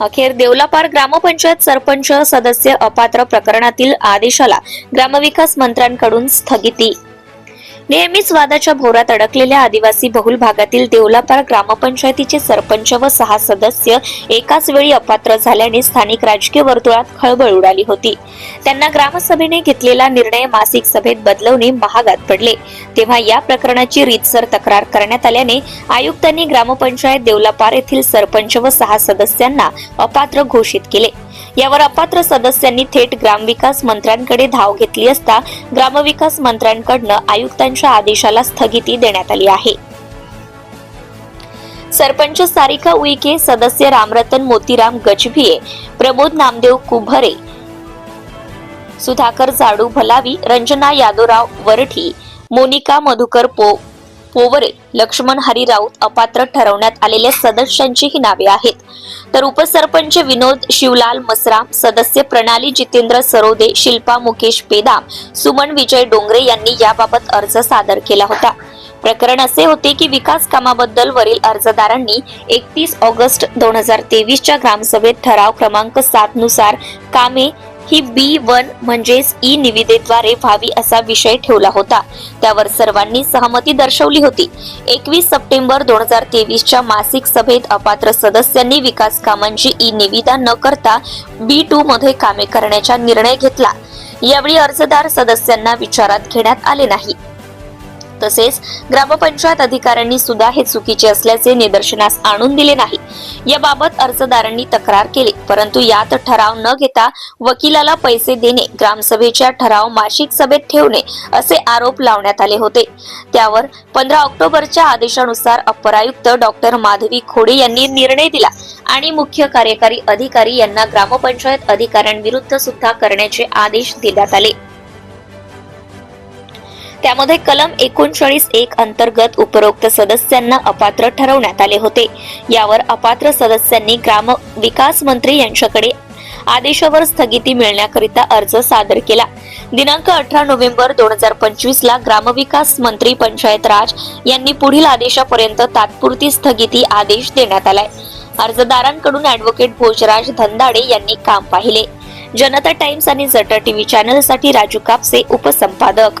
अखेर देवलापार ग्रामपंचायत सरपंच सदस्य अपात्र प्रकरणातील आदेशाला ग्रामविकास मंत्र्यांकडून स्थगिती. नेहमीच वादाच्या भोरात अडकलेल्या आदिवासी बहुल भागातील देवलापार ग्रामपंचायतीचे सरपंच व सहा सदस्य एकाच वेळी अपात्र झाल्याने स्थानिक राजकीय वर्तुळात खळबळ उडाली होती. त्यांना ग्रामसभेने घेतलेला निर्णय मासिक सभेत बदलवणे महागात पडले. तेव्हा या प्रकरणाची रीतसर तक्रार करण्यात आल्याने आयुक्तांनी ग्रामपंचायत देवलापार येथील सरपंच व सहा सदस्यांना अपात्र घोषित केले. यावर अपात्र सदस्यांनी थेट ग्रामविकास मंत्र्यांकडे धाव घेतली असता ग्रामविकास मंत्र्यांकडनं आयुक्तांच्या आदेशाला स्थगिती देण्यात आली आहे. सरपंच सारिका उईके सदस्य रामरतन मोतीराम गजभिये प्रमोद नामदेव कुभरे सुधाकर जाडू भलावी रंजना यादवराव वरठी मोनिका मधुकर पो पोवरे लक्ष्मण हरी राऊत अपात्र ठरवण्यात आलेल्या सदस्यांची ही नावे आहेत. तर उपसरपंच विनोद शिवलाल मसरा सदस्य प्रणाली जितेंद्र सरोदे शिल्पा मुकेश पेदाम सुमन विजय डोंगरे यांनी याबाबत अर्ज सादर केला होता. प्रकरण असे होते की विकास कामाबद्दल वरील अर्जदारांनी एकतीस ऑगस्ट दोन हजार तेवीसच्या ग्रामसभेत ठराव क्रमांक सात नुसार कामे ही बी वन म्हणजेच ई निविदेद्वारे व्हावी असा विषय ठेवला होता. त्यावर सर्वांनी सहमती दर्शवली होती. एकवीस सप्टेंबर दोन हजार तेवीसच्या मासिक सभेत अपात्र सदस्यांनी विकास कामांची ई निविदा न करता बी टू मध्ये कामे करण्याचा निर्णय घेतला. यावेळी अर्जदार सदस्यांना विचारात घेण्यात आले नाही. तसेच ग्रामपंचायत अधिकाऱ्यांनी सुद्धा हे चुकीचे असल्याचे निदर्शनास आणून दिले नाही. याबाबत अर्जदारांनी तक्रार केली परंतु यात ठराव न घेता वकिलाला पैसे देणे ग्रामसभेच्या ठराव मासिक सभेत ठेवणे असे आरोप लावण्यात आले होते. त्यावर पंधरा ऑक्टोबरच्या आदेशानुसार अपर आयुक्त डॉक्टर माधवी खोडे यांनी निर्णय दिला आणि मुख्य कार्यकारी अधिकारी यांना ग्रामपंचायत अधिकाऱ्यांविरुद्ध सुद्धा करण्याचे आदेश देण्यात आले. त्यामध्ये कलम एकोणचाळीस एक अंतर्गत उपरोक्त सदस्यांना अपात्र ठरवण्यात आले होते. यावर अपात्र सदस्यांनी ग्राम विकास मंत्री यांच्याकडे आदेशावर स्थगिती मिळण्याकरिता अर्ज सादर केला. दिनांक अठरा नोव्हेंबर दोन हजार पंचवीस ला ग्रामविकास मंत्री पंचायत राज यांनी पुढील आदेशापर्यंत तात्पुरती स्थगिती आदेश देण्यात आलाय. अर्जदारांकडून ऍडव्होकेट भोजराज धंदाडे यांनी काम पाहिले. जनता टाइम्स आणि जटर टीव्ही चॅनलसाठी राजू कापसे उपसंपादक.